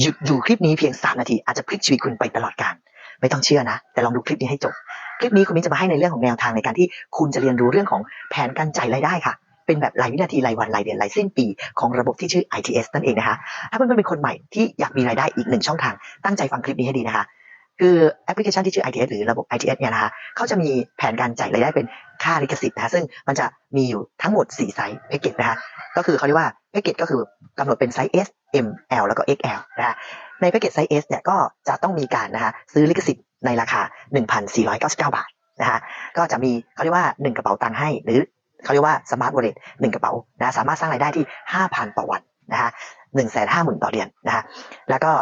หยุดดูคลิปนี้เพียง 3 นาที อาจจะพลิกชีวิตคุณไปตลอดกาลไม่ต้องเชื่อนะ แต่ลองดูคลิปนี้ให้จบ คลิปนี้คุณมิ้นจะมาให้ในเรื่องของแนวทางในการที่คุณจะเรียนรู้เรื่องของแผนการจ่ายรายได้ค่ะ เป็นแบบรายวินาทีรายวันรายเดือนรายสิ้นปีของระบบที่ชื่อ ITS นั่นเองนะคะ ถ้าเพื่อนๆเป็นคนใหม่ที่อยากมีรายได้อีกหนึ่งช่องทาง ตั้งใจฟังคลิปนี้ให้ดีนะคะ คือแอปพลิเคชันที่ชื่อ ITS หรือระบบ ITS เนี่ยนะคะเขาจะมีแผนการจ่ายรายได้เป็นค่าลิขสิทธิ์นะคะซึ่งมันจะมีอยู่ทั้งหมด4ไซส์แพ็กเกจนะคะ ก็คือเขาเรียกว่าแพ็กเกจก็คือกำหนดเป็นไซส์ S M L แล้วก็ XL นะคะในแพ็กเกจไซส์ S เนี่ยก็จะต้องมีการนะคะซื้อลิขสิทธิ์ในราคา 1,499 บาทนะคะก็จะมีเขาเรียกว่า 1 กระเป๋าตังค์ให้ หรือเขาเรียกว่าสมาร์ทวอลเล็ตหนึ่งกระเป๋านะสามารถสร้างรายได้ที่ 5,000 ต่อวันนะคะหนึ่งแสนห้าหมื่นต่อเดือนนะคะแล้วก็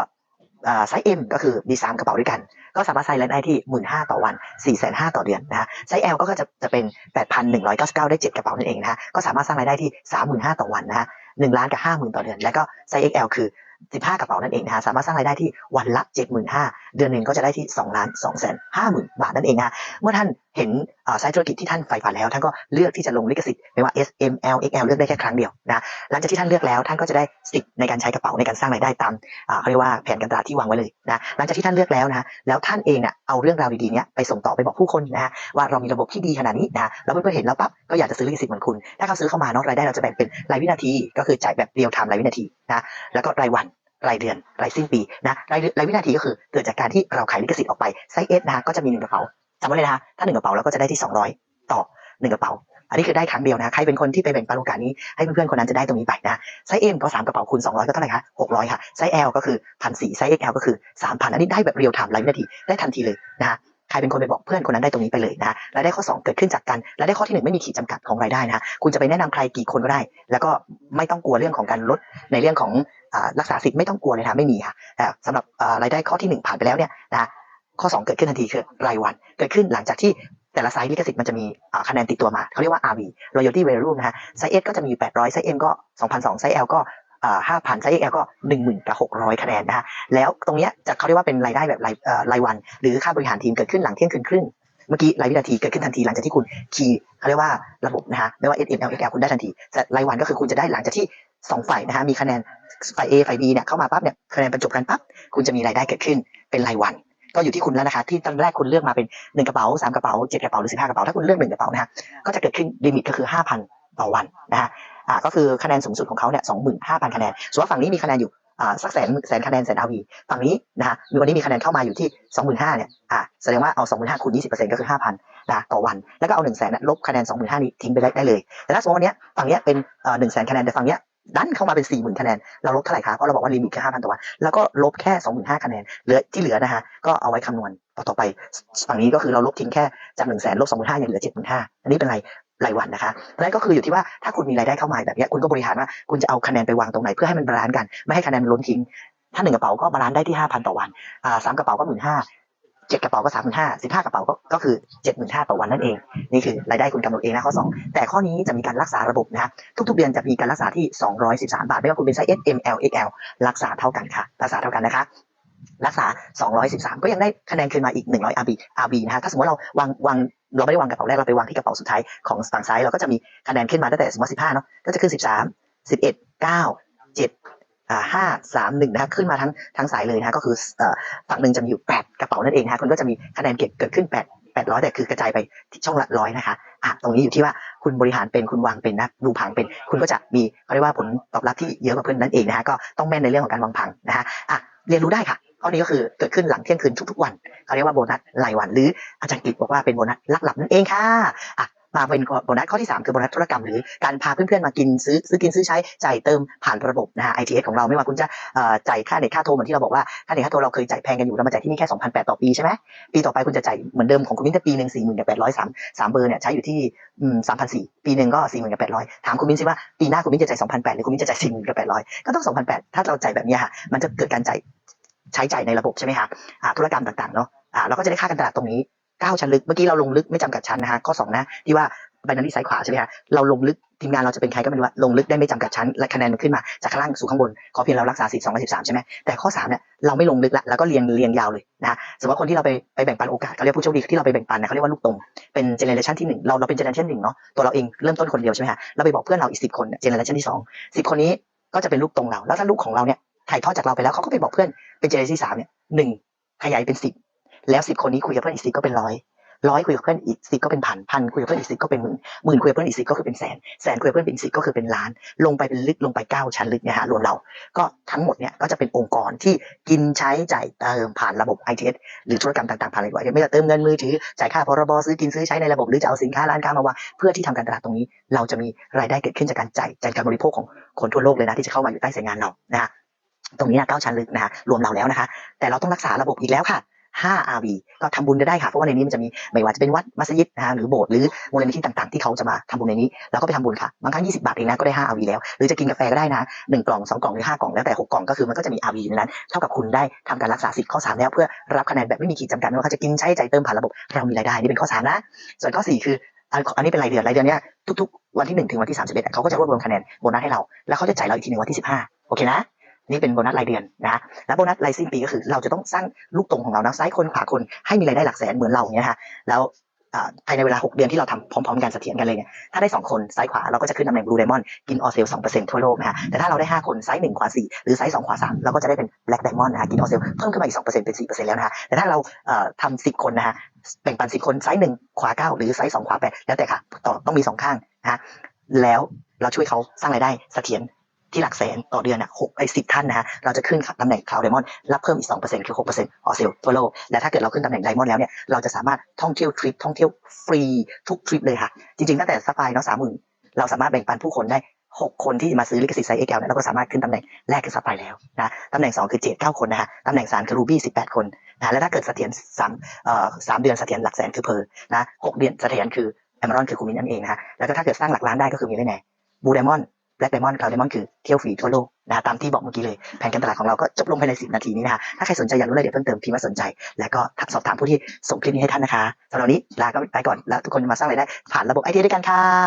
ไซส์ M ก็คือมี3กระเป๋าด้วยกัน ก็สามารถใช้รายได้ที่ 1 5ื่นต่อวัน4ี่แสนห้าต่อเดือนนะฮะไซส์ L ก็จะจะเป็น 8,199 ได้ 7 กระเป๋านั่นเองนะฮะก็สามารถสร้างรายได้ที่ 35,000 ต่อวันนะฮะ 1ล้านกับ50,000 ต่อเดือน แล้วก็ไซส์ XL คือ 15 กระเป๋านั่นเองนะฮะสามารถสร้างรายได้ที่วันละ 75,000 เดือนหนึ่งก็จะได้ที่2ล้าน2แสน50,000 บาทนั่นเองนะฮะเมื่อท่าน เห็นไซต์ธุรกิจที่ท่านใฝ่ฝันแล้ว ท่านก็เลือกที่จะลงลิขสิทธิ์ไม่ว่า S M L X L เลือกได้แค่ครั้งเดียวนะหลังจากที่ท่านเลือกแล้วท่านก็จะได้สิทธิ์ในการใช้กระเป๋าในการสร้างรายได้ตามเขาเรียกว่าแผนการตลาดที่วางไว้เลยนะหลังจากที่ท่านเลือกแล้วนะแล้วท่านเองเนี่ยเอาเรื่องราวดีๆเนี้ยไปส่งต่อไปบอกผู้คนนะว่าเรามีระบบที่ดีขนาดนี้นะแล้วเพื่อนๆเห็นแล้วปั๊บก็อยากจะซื้อลิขสิทธิ์เหมือนคุณ ถ้าเขาซื้อเข้ามาเนาะรายได้เราจะแบ่งเป็นรายวินาที ก็คือจ่ายแบบเรียลไทม์รายวินาทีนะแล้วก็รายวันรายเดือนรายสิ้นปีนะรายรายวินาทีก็คือเกิดจากการที่เราขายลิขสิทธิ์ออกไปไซส์เอสนะก็จะมีหนึ่งกระเป๋า จำไว้เลยนะฮะถ้าหนึ่งกระเป๋าเราก็จะได้ที่ 200 ต่อหนึ่งกระเป๋า อันนี้คือได้ครั้งเดียวนะใครเป็นคนที่ไปแบ่งปันโอกาสนี้ให้เพื่อนๆคนนั้นจะได้ตรงนี้ไปนะไซส์เอ็มก็สามกระเป๋าคูณ200 ก็เท่าไหร่คะ600 ค่ะไซส์ L ก็คือพันสี่ไซส์ XL ก็คือ3,000อันนี้ได้แบบเรียลไทม์รายวินาทีได้ทันทีเลยนะฮะใครเป็นคนไปบอกเพื่อนคนนั้นได้ตรงนี้ไปเลยนะรายได้ข้อ 2 เกิดขึ้นจากการรายได้ข้อที่หนึ่งไม่มีขีดจำกัดของรายได้นะคุณจะไปแนะนำใครกี่คนก็ได้ แล้วก็ไม่ต้องกลัวเรื่องของการลดในเรื่องของอรักษาสิทธิ์ไม่ต้องกลัวเลยนะไม่มีค่ะสำหรับรายได้ข้อที่หนึ่งผ่านไปแล้วเนี่ยนะข้อ 2 เกิดขึ้นทันทีคือรายวัน เกิดขึ้นหลังจากที่แต่ละไซส์ลิขสิทธิ์มันจะมีอ่าคะแนนติดตัวมา เขาเรียกว่า RV Royalty Value นะฮะไซส์ S ก็จะมี 800 ไซส์ M ก็ 2,200 ไซส์ L ก็อ่า5,000ไซส์ XL ก็10,000กับ600คะแนนนะฮะแล้วตรงเนี้ยจะเขาเรียกว่าเป็นรายได้แบบรายรายวัน หรือค่าบริหารทีมเกิดขึ้นหลังเที่ยงคืนครึ่งเมื่อกี้รายวินาทีเกิดขึ้นทันทีหลังจากที่คุณคีย์เขาเรียกว่าระบบนะฮะไม่ว่า S M L X L คุณได้ทันทีแต่รายวันก็คือคุณจะได้หลังจากที่สองฝ่ายนะฮะมีคะแนนฝ่าย A ฝ่าย B เนี่ยเข้ามาปั๊บเนี่ยคะแนนบรรจบกันปั๊บคุณจะมีรายได้เกิดขึ้นเป็นรายวัน ก็อยู่ที่คุณแล้วนะคะที่ตอนแรกคุณเลือกมาเป็นหนึ่งกระเป๋าสามกระเป๋าเจ็ดกระเป๋าหรือสิบห้ากระเป๋าถ้าคุณเลือกหนึ่งกระเป๋านะฮะก็จะเกิดขึ้นลิมิตก็คือห้าพันต่อวันนะฮะอ่าก็คือคะแนนสูงสุดของเขาเนี่ยสองหมื่นห้าพันคะแนนส่วนว่าฝั่งนี้มีคะแนนอยู่อ่าสักแสนแสนคะแนนแสนอาวีฝั่งนี้นะฮะมีวันนี้มีคะแนนเข้ามาอยู่ที่สองหมื่นห้าเนี่ยอ่าแสดงว่าเอาสองหมื่นห้าคูณยี่สิบเปอร์เซ็นต์ก็คือห้าพันนะต่อวันแล้วก็เอาหนึ่งแสนลบคะแนนสองหมื่นห้านี้ทิ้งไปได้เลย แต่ถ้าสมมติวันเนี้ยฝั่งเนี้ยเป็นอ่อหนึ่งแสนคะแนนแต่ฝั่งเนี้ย ดันเข้ามาเป็นสี่หมื่นคะแนน เราลบเท่าไหร่คะเพราะเราบอกว่าลิมิตแค่ห้าพันต่อวัน แล้วก็ลบแค่สองหมื่นห้าคะแนนเหลือที่เหลือนะฮะก็เอาไว้คำนวณต่อต่อไปฝั่งนี้ก็คือเราลบทิ้งแค่จากหนึ่งแสนลบสองหมื่นห้ายังเหลือเจ็ดหมื่นห้าอันนี้เป็นไรรายวันนะคะเพราะฉะนั้นก็คืออยู่ที่ว่าถ้าคุณมีรายได้เข้ามาแบบนี้คุณก็บริหารว่าคุณจะเอาคะแนนไปวางตรงไหนเพื่อให้มันบาลานซ์กัน ไม่ให้คะแนนมันล้นทิ้งถ้าหนึ่งกระเป๋าก็บาลานซ์ได้ที่ห้าพันต่อวันอ่าสามกระเป๋าก็หมื่นห้า เจ็ดกระเป๋าก็สามหมื่นห้าสิบห้ากระเป๋าก็ก็คือเจ็ดหมื่นห้าต่อวันนั่นเอง นี่คือรายได้คุณกำหนดเองนะข้อ2แต่ข้อนี้จะมีการรักษาระบบนะฮะทุกๆเดือนจะมีการรักษาที่213บสามบาทไม่ว่าคุณเป็นไซส์ S M L X L รักษาเท่ากันค่ะ รักษาเท่ากันนะคะรักษา 213 ก็ยังได้คะแนนคืนมาอีก 100 RB RB นะฮะ ถ้าสมมติเราวางวางเราไม่ได้วางกระเป๋าแรก เราไปวางที่กระเป๋าสุดท้ายของฝั่งซ้าย เราก็จะมีคะแนนขึ้นมาตั้งแต่สมมติ15 เนาะ ก็จะขึ้น 13 11 9 7อ่า ห้าสามหนึ่งนะฮะขึ้นมาทั้งทั้งสายเลยนะฮะก็คือเอ่อฝั่งหนึ่งจะมีอยู่แปดกระเป๋านั่นเองนะฮะคุณก็จะมีคะแนนเก็บเกิดขึ้นแปดแปดร้อยแต่คือกระจายไปที่ช่องละร้อยนะคะอะตรงนี้อยู่ที่ว่าคุณบริหารเป็นคุณวางเป็นนะดูผังเป็น คุณก็จะมีเขาเรียกว่าผลตอบรับที่เยอะกว่าเพื่อนนั่นเองนะฮะก็ต้องแม่นในเรื่องของการวางผังนะฮะอะเรียนรู้ได้ค่ะข้อนี้ก็คือเกิดขึ้นหลังเที่ยงคืนทุกๆวันเขาเรียกว่าโบนัสรายวันหรืออาจารย์กฤษบอกว่าเป็นโบนัสลักหลับนั่นเองค่ะอะ มาเป็นโบนัสข้อที่ 3 คือโบนัสธุรกรรมหรือการพาเพื่อนๆมากินซื้อซื้อกินซื้อใช้จ่ายเติมผ่านระบบนะฮะ ITS ของเราไม่ว่าคุณจะจ่ายค่าเน็ตค่าโทรเหมือนที่เราบอกว่าค่าเน็ตค่าโทรเราเคยจ่ายแพงกันอยู่เรามาจ่ายที่นี่แค่2,800ต่อปีใช่ไหมปีต่อไปคุณจะจ่ายเหมือนเดิมของคุณมิ้นท์ปีหนึ่งสี่หมื่นกับแปดร้อยสามสามเบอร์เนี่ยใช้อยู่ที่สามพันสี่ปีหนึ่งก็สี่หมื่นกับแปดร้อยถามคุณมิ้นท์สิว่าปีหน้าคุณมิ้นท์จะจ่ายสองพันแปดหรือคุณมิ้นท์จะจ่ายสี่หมื่นกับแปดร้อยก็ต้องสองพันแปดถ้าเราจ่ายแบบเนี้ยค่ะมันจะเกิดการจ่ายใช้จ่ายในระบบใช่ไหมคะอ่าธุรกรรมต่างๆเนาะอ่าเราก็จะได้ค่าการตลาดตรงนี้ ก้าวชั้นลึก เมื่อกี้เราลงลึกไม่จำกัดชั้นนะฮะข้อสองนะที่ว่าใบนันที่ซ้ายขวาใช่ไหมฮะเราลงลึกทีมงานเราจะเป็นใครก็ไม่รู้ว่าลงลึกได้ไม่จำกัดชั้นและคะแนนมันขึ้นมาจากข้างล่างสู่ข้างบน ขอเพียงเรารักษาสิทธิ์สองร้อยสิบสามใช่ไหมแต่ข้อสามเนี่ยเราไม่ลงลึกละแล้วก็เรียงเรียงยาวเลยนะสมมติว่าคนที่เราไปไปแบ่งปันโอกาสเขาเรียกผู้โชคดีที่เราไปแบ่งปันนี่ยเขาเรียกว่าลูกตรงเป็นเจเนเรชันที่หนึ่งเราเราเป็นเจเนเรชันหนึ่งเนาะตัวเราเองเริ่มต้นคนเดียวใช่ไหมฮะเราไปบอกเพื่อนเราอีกสิบคนเจเนเรชันที่สองสิบคนนี้ก็จะเป็นลูกตรงเราแล้วถ้าลูกของเราเนี่ยถ่ายทอดจากเราไปแล้วเขาก็ไปบอกเพื่อนเป็นเจเนอเรชันที่สามเนี่ยหนึ่งขยายเป็นสิบ แล้วสิบคนนี้คุยกับเพื่อนอีกสิบก็เป็นร้อยร้อยคุยกับเพื่อนอีกสิบก็เป็นพันพันคุยกับเพื่อนอีกสิบก็เป็นหมื่นหมื่นคุยกับเพื่อนอีกสิบก็คือเป็นแสนแสนคุยกับเพื่อนเป็นสิบก็คือเป็นล้าน ลงไปเป็นลึกลงไปเก้าชั้นลึกเนี่ยฮะรวมเรา ก็ทั้งหมดเนี่ยก็จะเป็นองค์กรที่กินใช้จ่ายเติมผ่านระบบ ITS หรือธุรกรรมต่างๆผ่านระบบ ITS ไม่ว่าเติมเงินมือถือจ่ายค่าพรบซื้อกินซื้อใช้ในระบบหรือจะเอาสินค้าร้านค้ามาวางเพื่อที่ทำการตลาดตรงนี้ เราจะมีรายได้เกิดขึ้นจากการจ่ายจากการบริโภคของคนทั่วโลกเลยนะที่จะเข้ามาอยู่ใต้สายงานเรานะฮะตรงนี้นะเก้าชั้นลึกนะฮะรวมเราแล้วนะคะ แต่เราต้องรักษาระบบอีกแล้วค่ะ 5 RV ก็ทำบุญก็ได้ค่ะ เพราะว่าในนี้มันจะมีไม่ว่าจะเป็นวัดมัสยิดนะฮะหรือโบสถ์หรือมูลนิธิต่างๆที่เขาจะมาทำบุญในนี้เราก็ไปทำบุญค่ะบางครั้ง 20 บาทเองนะก็ได้5 RV แล้ว หรือจะกินกาแฟก็ได้นะหนึ่งกล่องสองกล่องหรือห้ากล่องแล้วแต่หกล่องก็คือมันก็จะมี RV อยู่ในนั้นเท่ากับคุณได้ทำการรักษาสิทธิ์ข้อ 3 แล้วเพื่อรับคะแนนแบบไม่มีขีดจำกัดไม่ว่าเขาจะกินใช้ใจเติมผ่านระบบเรามีรายได้นี่เป็นข้อ3นะส่วนข้อ4คืออันนี้เป็นรายเดือนรายเดือนเนี้ยทุกๆ วันที่ 1 ถึงวันที่31เขาก็จะรวบรวมคะแนนโบนัสให้เรา แล้วเขาจะจ่ายเราอีกทีหนึ่งวันที่ 15 โอเคนะ นี่เป็นโบนัสรายเดือนนะและโบนัสรายสิ้นปีก็คือ เราจะต้องสร้างลูกตรงของเรานะซ้ายคนขวาคนให้มีรายได้หลักแสนเหมือนเราเงี้ยฮะแล้วภายในเวลา 6 เดือนที่เราทำพร้อมๆกันเสถียรกันเลยเนี่ยถ้าได้ 2 คนซ้ายขวาเราก็จะขึ้นตำแหน่ง Blue Diamond กินออเซล2%ทั่วโลกนะฮะแต่ถ้าเราได้ 5 คนซ้าย1ขวา4หรือซ้าย2ขวา3เราก็จะได้เป็น Black Diamond นะฮะกินออเซลเพิ่มขึ้นมาอีก2%เป็น4%แล้วนะฮะแต่ถ้าเราทำ10คนนะฮะแบ่งปัน10คนซ้าย1ขวา9หรือซ้าย2ขวา8แล้วแต่ค่ะต่อต้องมี2ข้างนะฮะแล้วเราช่วยเขาสร้างรายได้เสถียร ที่หลักแสนต่อเดือนอะหกไอ้สิบท่านนะฮะเราจะขึ้นตำแหน่งคลาวไดมอนด์รับเพิ่มอีกสองเปอร์เซ็นต์คือหกเปอร์เซ็นต์ออเซลทั่วโลกและถ้าเกิดเราขึ้นตำแหน่งไดมอนด์แล้วเนี่ยเราจะสามารถท่องเที่ยวทริปท่องเที่ยวฟรีทุกทริปเลยค่ะจริงๆตั้งแต่ซัพพลายเนาะสามหมื่นเราสามารถแบ่งปันผู้คนได้หกคนที่มาซื้อลิขสิทธิ์ไซส์เอ็กแเนี่ยเราก็สามารถขึ้นตำแหน่งแรกคือซัพพลายแล้วนะตำแหน่งสองคือเจ็ดเก้าคนนะฮะตำแหน่งสามคือรูบี้สิบแปดคนนะและถ้าเกิดเสถียรสามเอ่อสามเดือนเสถียรหลักแสนคือเพอนะหกเดือนเสถียรคือแอมรอนคือคูมินนั่นเองนะฮะแล้วก็ถ้าเกิดสร้างหลักล้านได้ก็คือมีได้แน่บูไดมอน แบล็กไดมอนด์คลาวไดมอนด์คือเที่ยวฟรีทั่วโลกนะฮะตามที่บอกเมื่อกี้เลยแผนการตลาดของเราก็จบลงภายใน 10 นาทีนี้นะคะถ้าใครสนใจอยากรู้รายละเอียดเพิ่มเติมพิมพ์ว่าสนใจ แล้วก็ทักสอบถามผู้ที่ส่งคลิปนี้ให้ท่านนะคะสำหรับวันนี้ลาก็ไปก่อนแล้วทุกคนมาสร้างรายได้ผ่านระบบไอทีด้วยกันค่ะ